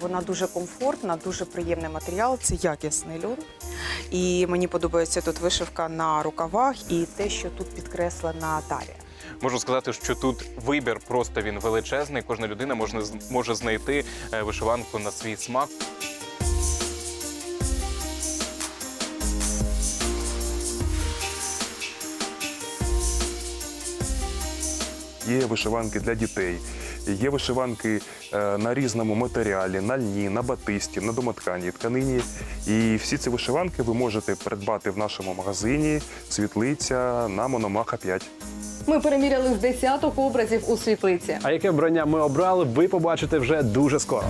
Вона дуже комфортна, дуже приємний матеріал. Це якісний льон. І мені подобається тут вишивка на рукавах і те, що тут підкреслена талія. Можу сказати, що тут вибір просто він величезний. Кожна людина може, може знайти е, вишиванку на свій смак. Є вишиванки для дітей, є вишиванки е, на різному матеріалі, на льні, на батисті, на домотканій тканині. І всі ці вишиванки ви можете придбати в нашому магазині Світлиця на Мономаха 5. Ми переміряли з десяток образів у світлиці. А яке вбрання ми обрали, ви побачите вже дуже скоро.